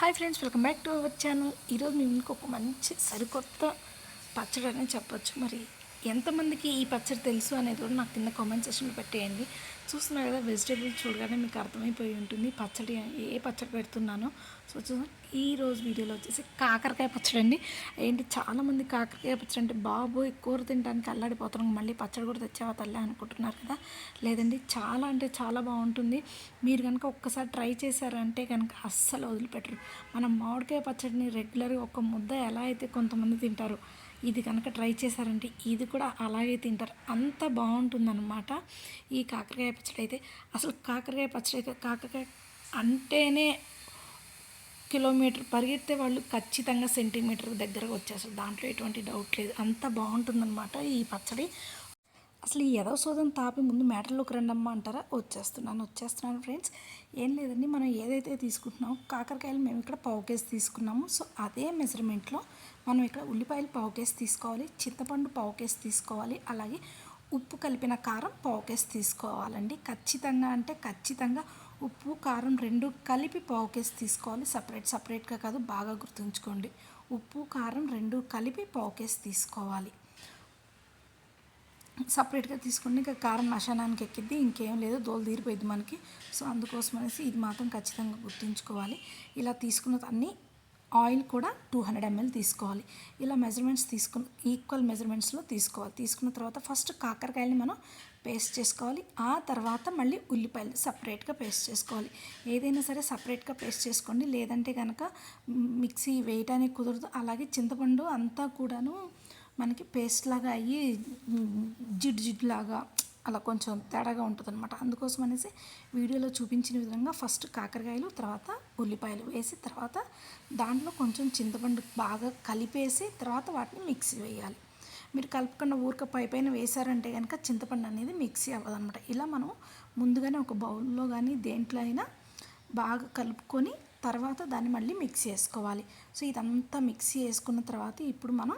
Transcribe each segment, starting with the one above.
Hi friends welcome back to our channel ఈరోజు మేము ఇంకొక మంచి సరికొత్త పచ్చడి అని చెప్పొచ్చు. మరి ఎంతమందికి ఈ పచ్చడి తెలుసు అనేది కూడా నాకు కింద కామెంట్ సెక్షన్లో పెట్టేయండి. చూస్తున్నారు కదా వెజిటేబుల్స్ చూడగానే మీకు అర్థమైపోయి ఉంటుంది. పచ్చడి ఏ పచ్చడి పెడుతున్నానో. సో చూసాం ఈ రోజు వీడియోలో వచ్చేసి కాకరకాయ పచ్చడి అండి. ఏంటి చాలామంది కాకరకాయ పచ్చడి అంటే బాబోయ్ కూర తినడానికి అల్లాడిపోతున్నాం. మళ్ళీ పచ్చడి కూడా తెచ్చావా తల్లి అనుకుంటున్నారు కదా. లేదండి చాలా అంటే చాలా బాగుంటుంది. మీరు కనుక ఒక్కసారి ట్రై చేశారంటే కనుక అస్సలు వదిలిపెట్టరు. మనం మామిడికాయ పచ్చడిని రెగ్యులర్గా ఒక ముద్ద ఎలా అయితే కొంతమంది తింటారు ఇది కనుక ట్రై చేశారంటే ఇది కూడా అలాగే తింటారు. అంత బాగుంటుందన్నమాట ఈ కాకరకాయ పచ్చడి అయితే. అసలు కాకరకాయ పచ్చడి కాకరకాయ అంటేనే కిలోమీటర్ పరిగెత్తే వాళ్ళు ఖచ్చితంగా సెంటీమీటర్ దగ్గరకు వచ్చేస్తారు. దాంట్లో ఎటువంటి డౌట్ లేదు. అంత బాగుంటుందన్నమాట ఈ పచ్చడి. అసలు ఈ ఎదవ సోదం తాపి ముందు మ్యాటర్లోకి రండమ్మా అంటారా? వచ్చేస్తున్నాను వచ్చేస్తున్నాను ఫ్రెండ్స్. ఏం లేదండి మనం ఏదైతే తీసుకుంటున్నామో కాకరకాయలు మేము ఇక్కడ పావు కేజీ తీసుకున్నాము. సో అదే మెజర్మెంట్లో మనం ఇక్కడ ఉల్లిపాయలు పావు కేజీ తీసుకోవాలి చింతపండు పావు కేజీ తీసుకోవాలి అలాగే ఉప్పు కలిపిన కారం పావు కేజీ తీసుకోవాలండి. ఖచ్చితంగా అంటే ఖచ్చితంగా ఉప్పు కారం రెండు కలిపి పావు కేజీ తీసుకోవాలి. సపరేట్ సపరేట్గా కాదు బాగా గుర్తుంచుకోండి. ఉప్పు కారం రెండు కలిపి పావు కేజీ తీసుకోవాలి. సపరేట్గా తీసుకుంటే ఇంకా కారం నశానానికి ఎక్కిద్ది ఇంకేం లేదు దోలు తీరిపోయింది మనకి. సో అందుకోసం అనేసి ఇది మాత్రం ఖచ్చితంగా గుర్తుంచుకోవాలి. ఇలా తీసుకున్న అన్ని ఆయిల్ కూడా టూ హండ్రెడ్ ఎంఎల్ తీసుకోవాలి. ఇలా మెజర్మెంట్స్ తీసుకుని ఈక్వల్ మెజర్మెంట్స్లో తీసుకోవాలి. తీసుకున్న తర్వాత ఫస్ట్ కాకరకాయలని మనం పేస్ట్ చేసుకోవాలి. ఆ తర్వాత మళ్ళీ ఉల్లిపాయలు సపరేట్గా పేస్ట్ చేసుకోవాలి. ఏదైనా సరే సపరేట్గా పేస్ట్ చేసుకోండి. లేదంటే కనుక మిక్సీ వేయటానికి కుదరదు. అలాగే చింతపండు అంతా కూడాను మనకి పేస్ట్ లాగా అయ్యి జిడ్ జిడ్ లాగా అలా కొంచెం తేడాగా ఉంటుంది అనమాట అందుకోసం అనేసి వీడియోలో చూపించిన విధంగా ఫస్ట్ కాకరకాయలు తర్వాత ఉల్లిపాయలు వేసి తర్వాత దాంట్లో కొంచెం చింతపండు బాగా కలిపేసి తర్వాత వాటిని మిక్సీ వేయాలి. మీరు కలుపుకున్న ఊరిక పై పైన వేశారంటే కనుక చింతపండు అనేది మిక్సీ అవ్వదన్నమాట. ఇలా మనం ముందుగానే ఒక బౌల్లో కానీ దేంట్లో అయినా బాగా కలుపుకొని తర్వాత దాన్ని మళ్ళీ మిక్సీ వేసుకోవాలి సో ఇదంతా మిక్సీ వేసుకున్న తర్వాత ఇప్పుడు మనం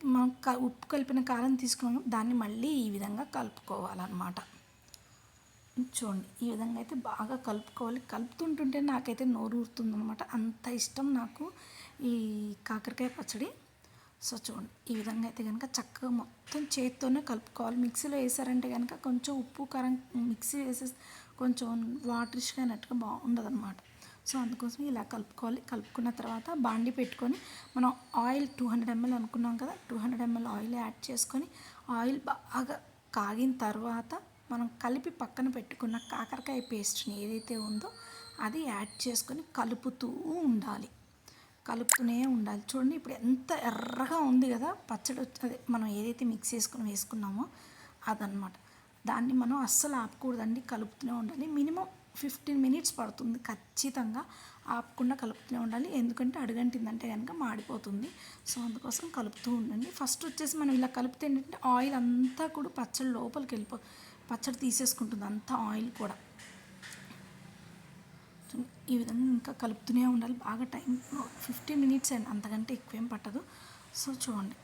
మనం క ఉప్పు కలిపిన కారం తీసుకున్నాము దాన్ని మళ్ళీ ఈ విధంగా కలుపుకోవాలన్నమాట. చూడండి ఈ విధంగా అయితే బాగా కలుపుకోవాలి. కలుపుతుంటుంటే నాకైతే నోరు ఊరుతుందనమాట అంత ఇష్టం నాకు ఈ కాకరకాయ పచ్చడి. సో చూడండి ఈ విధంగా అయితే కనుక చక్కగా మొత్తం చేతితోనే కలుపుకోవాలి. మిక్సీలో వేసారంటే కనుక కొంచెం ఉప్పు కారం మిక్సీ వేసేసి కొంచెం వాటరిష్గా అయినట్టుగా బాగుండదు అనమాట సో అందుకోసం ఇలా కలుపుకోవాలి. కలుపుకున్న తర్వాత బాండి పెట్టుకొని మనం ఆయిల్ టూ హండ్రెడ్ ఎంఎల్ అనుకున్నాం కదా two hundred ml oil add చేసుకొని ఆయిల్ బాగా కాగిన తర్వాత మనం కలిపి పక్కన పెట్టుకున్న కాకరకాయ పేస్ట్ని ఏదైతే ఉందో అది యాడ్ చేసుకొని కలుపుతూ ఉండాలి. కలుపుతూనే ఉండాలి. చూడండి ఇప్పుడు ఎంత ఎర్రగా ఉంది కదా పచ్చడి అదే మనం ఏదైతే మిక్స్ చేసుకుని వేసుకున్నామో అదనమాట దాన్ని మనం అస్సలు ఆపకూడదండి కలుపుతూనే ఉండాలి. మినిమం ఫిఫ్టీన్ మినిట్స్ పడుతుంది ఖచ్చితంగా. ఆపకుండా కలుపుతూనే ఉండాలి. ఎందుకంటే అడుగంటిందంటే కనుక మాడిపోతుంది. సో అందుకోసం కలుపుతూ ఉండండి. ఫస్ట్ వచ్చేసి మనం ఇలా కలిపితే ఏంటంటే ఆయిల్ అంతా కూడా పచ్చడి లోపలికి వెళ్ళిపో పచ్చడి తీసేసుకుంటుంది అంతా ఆయిల్ కూడా. ఈ విధంగా ఇంకా కలుపుతూనే ఉండాలి. బాగా టైం ఫిఫ్టీన్ మినిట్స్ అండి. అంతకంటే ఎక్కువేం పట్టదు. సో చూడండి.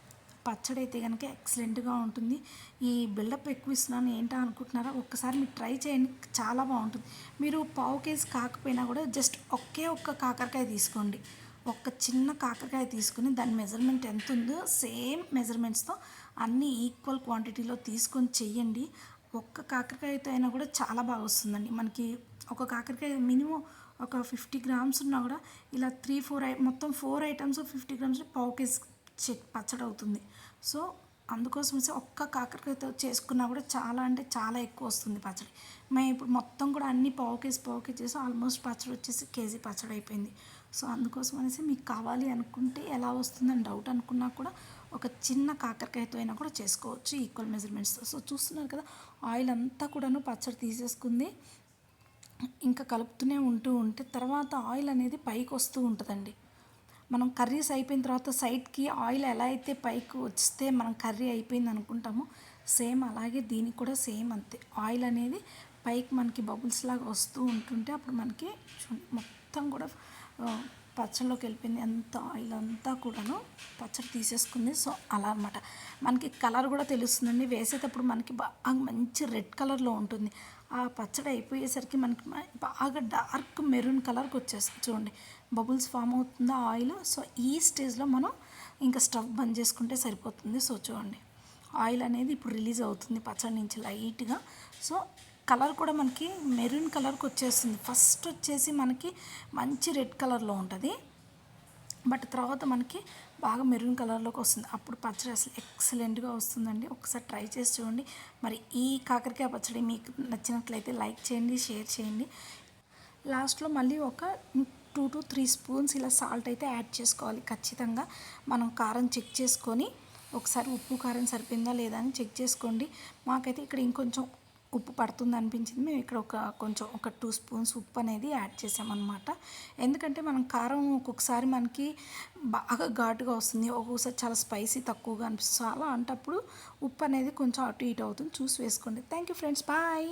పచ్చడి అయితే కనుక ఎక్సలెంట్గా ఉంటుంది. ఈ బిల్డప్ ఎక్కువ ఇస్తున్నాను ఏంటో అనుకుంటున్నారా? ఒక్కసారి మీరు ట్రై చేయండి. చాలా బాగుంటుంది. మీరు పావు కేజీ కాకపోయినా కూడా జస్ట్ ఒకే ఒక్క కాకరకాయ తీసుకోండి. ఒక చిన్న కాకరకాయ తీసుకుని దాని మెజర్మెంట్ ఎంత ఉందో సేమ్ మెజర్మెంట్స్తో అన్నీ ఈక్వల్ క్వాంటిటీలో తీసుకొని చెయ్యండి ఒక్క కాకరకాయతో అయినా కూడా చాలా బాగా వస్తుందండి. మనకి ఒక కాకరకాయ మినిమం ఒక ఫిఫ్టీ గ్రామ్స్ ఉన్నా కూడా ఇలా త్రీ ఫోర్ ఐ మొత్తం ఫోర్ ఐటమ్స్ ఫిఫ్టీ గ్రామ్స్ పావు కేజీ పచ్చడి అవుతుంది సో అందుకోసం ఒక్క కాకరకాయతో చేసుకున్నా కూడా చాలా అంటే చాలా ఎక్కువ వస్తుంది పచ్చడి. మేము ఇప్పుడు మొత్తం కూడా అన్ని పావు కేజీ పావు కేజీ చేసి ఆల్మోస్ట్ పచ్చడి వచ్చేసి కేజీ పచ్చడి అయిపోయింది సో అందుకోసం అనేసి మీకు కావాలి అనుకుంటే ఎలా వస్తుందని డౌట్ అనుకున్నా కూడా ఒక చిన్న కాకరకాయతో అయినా కూడా చేసుకోవచ్చు ఈక్వల్ మెజర్మెంట్స్తో. సో చూస్తున్నారు కదా ఆయిల్ అంతా కూడాను పచ్చడి తీసేసుకుంది. ఇంకా కలుపుతూనే ఉంటూ ఉంటే తర్వాత ఆయిల్ అనేది పైకి వస్తూ ఉంటుందండి. మనం కర్రీస్ అయిపోయిన తర్వాత సైడ్కి ఆయిల్ ఎలా అయితే పైకి వస్తే మనం కర్రీ అయిపోయింది అనుకుంటామో సేమ్ అలాగే దీనికి కూడా సేమ్ అంతే. ఆయిల్ అనేది పైకి మనకి బబుల్స్ లాగా వస్తూ ఉంటుంటే అప్పుడు మనకి మొత్తం కూడా పచ్చళ్ళలోకి వెళ్ళిపోయింది. అంత ఆయిల్ అంతా కూడాను పచ్చడి తీసేసుకుంది. సో అలా అనమాట మనకి కలర్ కూడా తెలుస్తుందండి. వేసేటప్పుడు మనకి బాగా మంచి రెడ్ కలర్లో ఉంటుంది. ఆ పచ్చడి అయిపోయేసరికి మనకి బాగా డార్క్ మెరూన్ కలర్కి వచ్చేస్తుంది. చూడండి బబుల్స్ ఫామ్ అవుతుందా ఆయిల్? సో ఈ స్టేజ్లో మనం ఇంకా స్టవ్ బంద్ చేసుకుంటే సరిపోతుంది. సో చూడండి. ఆయిల్ అనేది ఇప్పుడు రిలీజ్ అవుతుంది పచ్చడి నుంచి లైట్గా. సో కలర్ కూడా మనకి మెరూన్ కలర్కి వచ్చేస్తుంది. ఫస్ట్ వచ్చేసి మనకి మంచి రెడ్ కలర్లో ఉంటుంది. బట్ తర్వాత మనకి బాగా మెరూన్ కలర్లోకి వస్తుంది. అప్పుడు పచ్చడి అసలు ఎక్సలెంట్గా వస్తుందండి. ఒకసారి ట్రై చేసి చూడండి. మరి ఈ కాకరకాయ పచ్చడి మీకు నచ్చినట్లయితే లైక్ చేయండి షేర్ చేయండి. లాస్ట్లో మళ్ళీ ఒక టూ టు త్రీ స్పూన్స్ ఇలా సాల్ట్ అయితే యాడ్ చేసుకోవాలి. ఖచ్చితంగా మనం కారం చెక్ చేసుకొని ఒకసారి ఉప్పు కారం సరిపోయిందా లేదా అని చెక్ చేసుకోండి. మాకైతే ఇక్కడ ఇంకొంచెం ఉప్పు పడుతుంది అనిపించింది. మేము ఇక్కడ ఒక కొంచెం ఒక టూ స్పూన్స్ ఉప్పు అనేది యాడ్ చేసామన్నమాట. ఎందుకంటే మనం కారం ఒక్కొక్కసారి మనకి బాగా ఘాటుగా వస్తుంది. ఒక్కొక్కసారి చాలా స్పైసీ తక్కువగా అనిపిస్తుంది. అలా అంటప్పుడు ఉప్పు అనేది కొంచెం అటు ఇటు అవుతుంది. చూసి వేసుకోండి. Thank you friends. బాయ్.